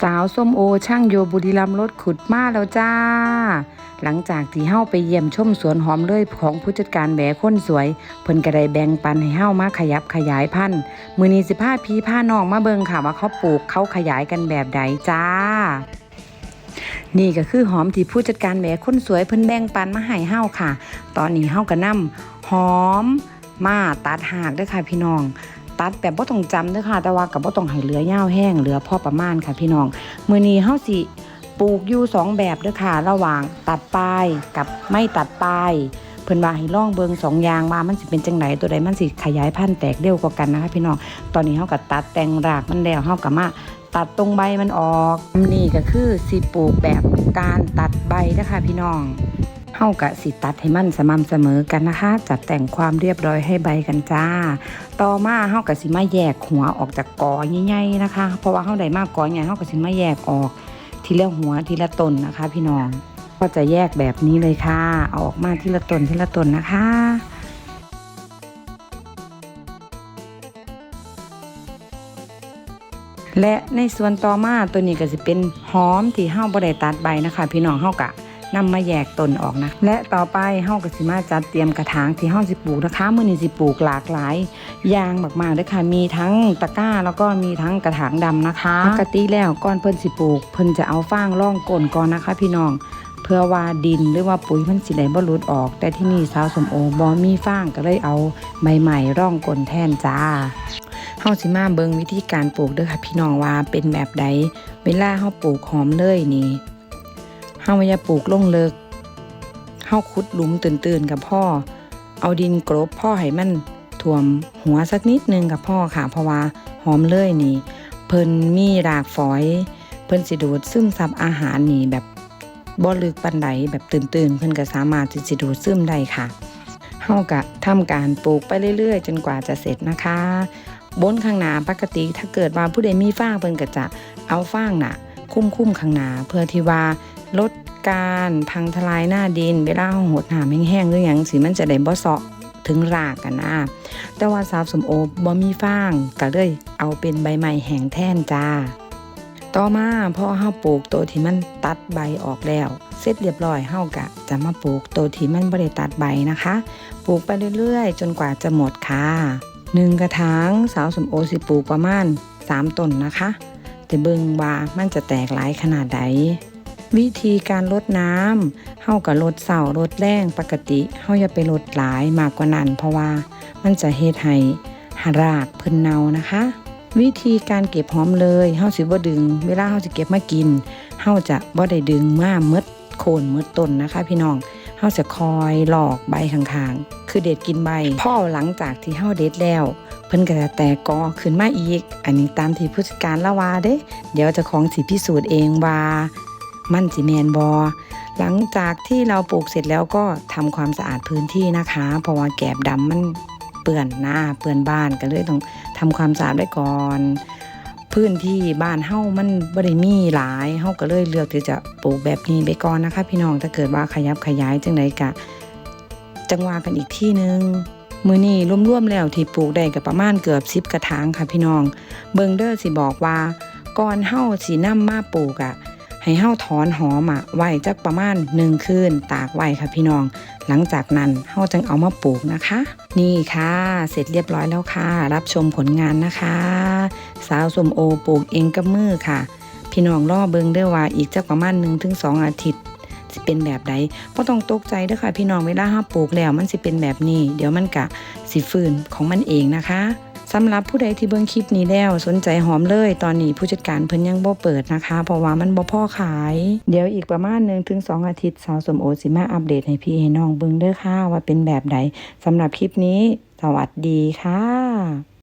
สาวส้มโอช่างโยบุรีรัมรถขุดมาแล้วจ้า หลังจากที่เฮ้าไปเยี่ยมชมสวนหอมเลยของผู้จัดการแบคนสวย เพิ่นก็ได้แบ่งปันให้เฮ้ามาขยับขยายพันธุ์มือนีสิพาพี่พาน้องมาเบิงค่ะว่าเขาปลูกเขาขยายกันแบบใดจ้า นี่ก็คือหอมที่ผู้จัดการแบกคนสวยเพิ่นแบ่งปันมาให้เฮ้าค่ะ ตอนนี้เฮ้าก็นำหอมมาตัดหากด้อค่ะพี่น้อง ตัดแบบบ่ต้องจำเด้อค่ะ แต่ว่าก็บ่ต้องให้เหลือยาวแห้งเหลือพอประมาณค่ะพี่น้องมื้อนี้เฮาสิปลูกอยู่สองแบบเด้อค่ะ ระหว่างตัดปลายกับไม่ตัดปลายเพิ่นว่าให้ลองเบิงสองอย่างว่ามันสิเป็นจังไดตัวใดมันสิขยายพันธุ์แตกเร็วกว่ากันนะคะพี่น้องตอนนี้เฮาก็ตัดแต่งรากมันแล้วเฮาก็มาตัดตรงใบมันออกนี่ก็คือสิปลูกแบบการตัดใบนะคะพี่น้อง เฮากะสิตัดให้มันสม่ำเสมอกันนะคะ จัดแต่งความเรียบร้อยให้ใบกันจ้า ต่อมาเฮากะสิมาแยกหัวออกจากกอใหญ่ๆนะคะ เพราะว่าเฮาได้มากกอใหญ่เฮากะสิมาแยกออก ทีละหัวทีละต้นนะคะ พี่น้อง ก็จะแยกแบบนี้เลยค่ะ อออกมาทีละต้นทีละต้นนะคะและในส่วนต่อมาตัวนี้ก็จะเป็นหอมที่เฮาบ่ได้ตัดใบนะคะ พี่น้องเฮากะ นำมาแยกต้นออกนะ และต่อไปเฮาก็สิมาจัดเตรียมกระถางที่เฮาสิปลูกนะคะมื้อนี้สิปลูกหลากหลายอย่างมากๆเด้อค่ะ มีทั้งตะกร้าแล้วก็มีทั้งกระถางดำนะคะปกติแล้วก่อนเพิ่นสิปลูก เพิ่นจะเอาฟางร่องก้นก่อนนะคะ พี่น้องเพื่อว่าดินหรือว่าปุ๋ยมันสิได้บ่หลุดออก แต่ที่นี่สาวสมโอบ่มีฟางก็เลยเอาใบใหม่ร่องก้นแทนจ้าเฮาสิมาเบิงวิธีการปลูกเด้อค่ะพี่น้องว่าเป็นแบบใดเวลาเฮาปลูกหอมเลยนี่ เฮาอย่าปลูกลงเลิกเฮาขุดหลุมตื่นๆกับพ่อ เอาดินกรบพ่อให้มันท่วมหัวสักนิดนึงกับพ่อค่ะเพราะว่าหอมเลยนี่ เพิ่นมีรากฝอย เพิ่นสิดูดซึมซับอาหารนี่แบบบ่ลึกปานใดแบบตื่นๆ เพิ่นก็สามารถที่สิดูดซึมได้ค่ะเฮาก็ทำการปลูกไปเรื่อยๆ จนกว่าจะเสร็จนะคะ บนข้างหน้าปกติถ้าเกิดว่าผู้ใดมีฟางเพิ่นก็จะเอาฟางน่ะ คุ้มคุ้มๆข้างหน้าเพื่อที่ว่า ลดการพังทลายหน้าดินเวลาเราหดน้ำแห้งๆหรือหยังสิมันจะได้บ่เซาะถึงรากกันนะแต่ว่าสาวสมโอบ่มีฟางก็เลยเอาเป็นใบใหม่แห้งแท่นจ้า ต่อมาพอเฮาปลูกตัวที่มันตัดใบออกแล้ว เสร็จเรียบร้อยเฮากะ จะมาปลูกตัวที่มันบ่ได้ตัดใบนะคะ ปลูกไปเรื่อยๆ จนกว่าจะหมดค่ะหนึ่งกระถางสาวสมโอสิปลูกประมาณ3ต้นนะคะ แต่เบิ่งว่ามันจะแตกหลายขนาดใด วิธีการลดน้ำเฮากับลดเสาลดแรงปกติเฮาอย่าไปลดหลายมากกว่านั้น เพราะว่ามันจะเฮ็ดให้รากเพิ่นเน่านะคะ วิธีการเก็บหอมเลยเฮาสิบ่ดึง เวลาเฮาสิเก็บมากินเฮาจะบ่ได้ดึงมาเมดโคนเมดต้นนะคะ พี่น้องเฮาจะคอยหลอกใบข้างๆ คือเด็ดกินใบพ่อหลังจากที่เฮาเด็ดแล้วเพิ่นก็จะแตกกอขึ้นมาอีก อันนี้ตามที่ผู้จัดการละว่าเด้ เดี๋ยวจะของสิพิสูจน์เองว่า มันสิแมนบอหลังจากที่เราปลูกเสร็จแล้วก็ทำความสะอาดพื้นที่นะคะ เพราะว่าแกบดำมันเปื้อนหน้าเปื้อนบ้านก็เลยต้องทำความสะอาดไว้ก่อน พื้นที่บ้านเฮามันบ่ได้มีหลายเฮาก็เลยเลือกที่จะปลูกแบบนี้ไปก่อนนะคะ พี่น้องถ้าเกิดว่าขยับขยายจังไดกะ จังหวากันอีกที่หนึงมือนี้ร่วมๆแล้วที่ปลูกได้กับประมาณเกือบสิบกระถางค่ะพี่น้อง เบิงเดอร์สิบอกว่าก่อนเฮาสินำมาปลูกอะ่ะ ให้เฮาถอนหอมอะไว้จักประมาณหนึ่งคืนตากไว้ค่ะพี่น้อง หลังจากนั้นเฮาจึงเอามาปลูกนะคะ นี่ค่ะ เสร็จเรียบร้อยแล้วค่ะ รับชมผลงานนะคะ สาวสมโอปลูกเองกับมือค่ะ พี่น้องรอเบิงเด้อว่าอีกจักประมาณ1-2ถึงอาทิตย์สิเป็นแบบใดบ่ต้องตกใจเด้อค่ะ พี่น้องเวลาเฮาปลูกแล้วมันสิเป็นแบบนี้ เดี๋ยวมันกะสิฟื้นของมันเองนะคะ สำหรับผู้ใดที่เบิ่งคลิปนี้แล้วสนใจหอมเลย ตอนนี้ผู้จัดการเพิ่นยังบ่เปิดนะคะ เพราะว่ามันบ่พ่อขาย เดี๋ยวอีกประมาณ1ถึง2อาทิตย์สาวสมโอสิมาอัปเดตให้พี่ให้น้องเบิ่งเด้อค่ะว่าเป็นแบบใดสำหรับคลิปนี้ สวัสดีค่ะ